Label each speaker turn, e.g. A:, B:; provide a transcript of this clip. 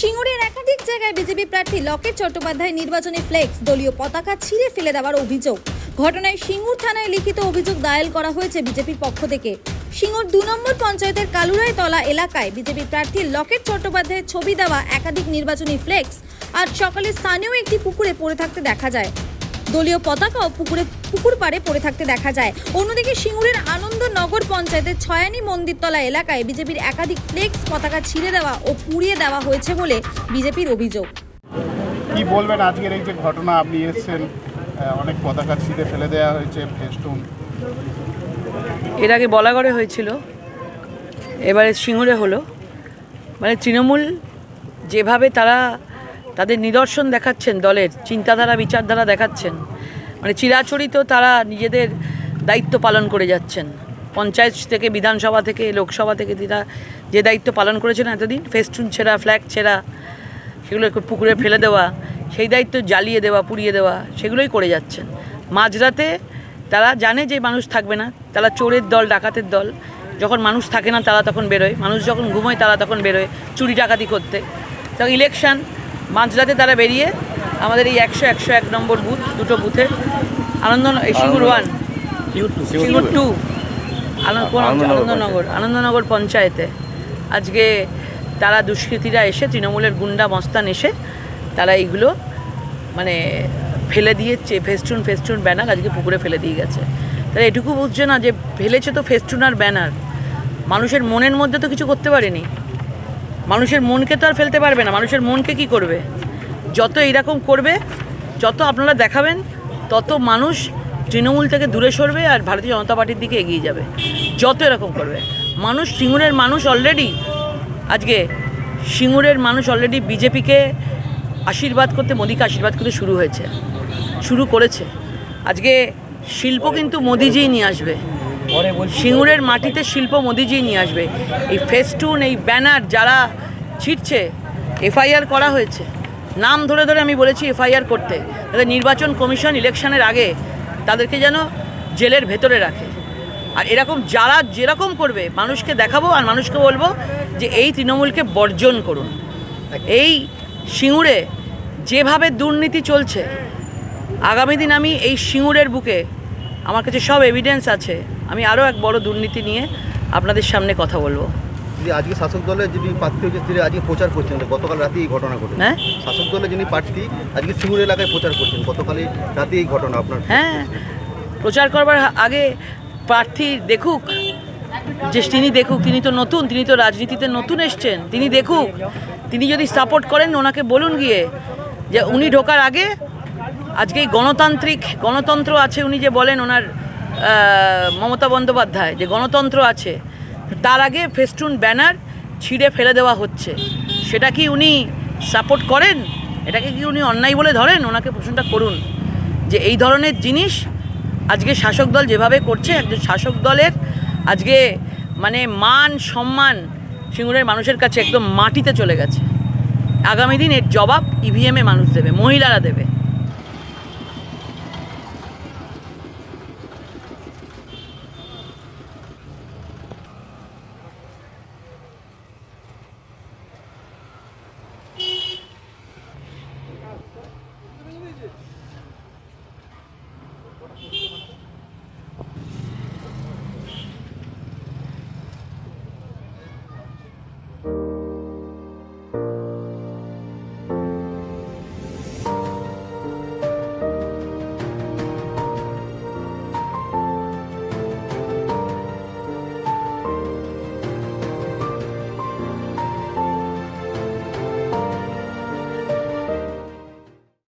A: সিঙ্গুরের একাধিক জায়গায় বিজেপি প্রার্থী লকেট চট্টোপাধ্যায় নির্বাচনী ফ্লেক্স দলীয় পতাকা ছিঁড়ে ফেলে দেওয়ার অভিযোগ। ঘটনায় সিঙ্গুর থানায় লিখিত অভিযোগ দায়ের করা হয়েছে বিজেপির পক্ষ থেকে। সিঙ্গুর দু নম্বর পঞ্চায়েতের কালুরাই তলা এলাকায় বিজেপি প্রার্থী লকেট চট্টোপাধ্যায়ের ছবি দেওয়া একাধিক নির্বাচনী ফ্লেক্স আজ সকালে স্থানীয় একটি পুকুরে পড়ে থাকতে দেখা যায়। দলীয় পতাকাও পুকুরে পুকুর পাড়ে পড়ে থাকতে দেখা যায়। অন্যদিকে সিঙ্গুরের আনন্দনগর পঞ্চায়েতের ছয়ানি মন্দিরতলা এলাকায় বিজেপির একাধিক ফ্লেক্স পতাকা ছিঁড়ে দেওয়া ও পুড়িয়ে দেওয়া হয়েছে বলে বিজেপির অভিযোগ।
B: কি বলবেন? আজকের এই যে ঘটনা আপনি এসেছেন অনেক পতাকা ছিঁড়ে ফেলে দেওয়া হয়েছে ফেস্টুন।
C: এর আগে বলাগড়ে হয়েছিল এবারে সিঙ্গুরে হলো। মানে তৃণমূল যেভাবে তারা তাদের নিদর্শন দেখাচ্ছেন দলের চিন্তাধারা বিচারধারা দেখাচ্ছেন মানে চিরাচরিত তারা নিজেদের দায়িত্ব পালন করে যাচ্ছেন। পঞ্চায়েত থেকে বিধানসভা থেকে লোকসভা থেকে তারা যে দায়িত্ব পালন করেছেন এতদিন ফেস্টুন ছেঁড়া ফ্ল্যাগ ছেঁড়া সেগুলো পুকুরে ফেলে দেওয়া সেই দায়িত্ব জ্বালিয়ে দেওয়া পুড়িয়ে দেওয়া সেগুলোই করে যাচ্ছেন। মাঝরাতে তারা জানে যে মানুষ থাকবে না তারা চোরের দল ডাকাতের দল। যখন মানুষ থাকে না তারা তখন বেরোয়। মানুষ যখন ঘুমোয় তারা তখন বেরোয় চুরি ডাকাতি করতে। তখন ইলেকশন মাঝরাতে তারা বেরিয়ে আমাদের এই একশো একশো এক নম্বর বুথ দুটো বুথের আনন্দ সিঙ্গুর ওয়ান সিঙ্গুর টু আনন্দনগর আনন্দনগর পঞ্চায়েতে। আজকে তারা দুষ্কৃতীরা এসে তৃণমূলের গুন্ডা মস্তান এসে তারা এইগুলো মানে ফেলে দিয়েছে ফেস্টুন ফেস্টুন ব্যানার আজকে পুকুরে ফেলে দিয়ে গেছে। তারা এটুকু বুঝছে না যে ফেলেছে তো ফেস্টুন আর ব্যানার। মানুষের মনের মধ্যে তো কিছু করতে পারেনি। মানুষের মনকে তো আর ফেলতে পারবে না। মানুষের মনকে কি করবে? যত এইরকম করবে যত আপনারা দেখাবেন তত মানুষ তৃণমূল থেকে দূরে সরবে আর ভারতীয় জনতা পার্টির দিকে এগিয়ে যাবে। যত এরকম করবে। মানুষ সিঙ্গুরের মানুষ অলরেডি আজকে সিঙ্গুরের মানুষ অলরেডি বিজেপিকে আশীর্বাদ করতে, মোদিকে আশীর্বাদ করতে শুরু হয়েছে, শুরু করেছে। আজকে শিল্প কিন্তু মোদিজিই নিয়ে আসবে। সিঙ্গুরের মাটিতে শিল্প মোদিজি নিয়ে আসবে। এই ফেস্টুন, এই ব্যানার যারা ছিটছে, এফআইআর করা হয়েছে, নাম ধরে ধরে আমি বলেছি এফআইআর করতে। তাদের নির্বাচন কমিশন ইলেকশনের আগে তাদেরকে যেন জেলের ভেতরে রাখে। আর এরকম যারা যেরকম করবে, মানুষকে দেখাবো আর মানুষকে বলব যে এই তৃণমূলকে বর্জন করুন। এই সিঙ্গুরে যেভাবে দুর্নীতি চলছে, আগামী দিন আমি এই সিঙ্গুরের বুকে আমার কাছে সব এভিডেন্স আছে। আমি আরও এক বড় দুর্নীতি নিয়ে আপনাদের সামনে কথা বলব।
D: যে আজকে শাসক দলের যিনি প্রার্থী হয়েছে তিনি আজকে প্রচার করছেন। গতকাল রাতে এই ঘটনা ঘটে।
C: হ্যাঁ?
D: শাসক দলের যিনি প্রার্থী আজকে সিঙ্গুর এলাকায় প্রচার করছেন। গতকালই রাতে এই ঘটনা আপনার
C: হ্যাঁ। প্রচার করবার আগে প্রার্থী দেখুক যে তিনি দেখুক তিনি তো নতুন তিনি তো রাজনীতিতে নতুন এসছেন তিনি দেখুক। তিনি যদি সাপোর্ট করেন ওনাকে বলুন গিয়ে যে উনি ঢোকার আগে আজকে এই গণতান্ত্রিক গণতন্ত্র আছে উনি যে বলেন ওনার মমতা বন্দ্যোপাধ্যায় যে গণতন্ত্র আছে তার আগে ফেস্টুন ব্যানার ছিঁড়ে ফেলে দেওয়া হচ্ছে। সেটা কি উনি সাপোর্ট করেন? এটাকে কি উনি অন্যায় বলে ধরেন? ওনাকে প্রশ্নটা করুন। যে এই ধরনের জিনিস আজকে শাসক দল যেভাবে করছে, একজন শাসক দলের আজকে মানে মান, সম্মান সিঙ্গুরের মানুষের কাছে একদম মাটিতে চলে গেছে। আগামী দিন এর জবাব ইভিএমে মানুষ দেবে, মহিলারা দেবে।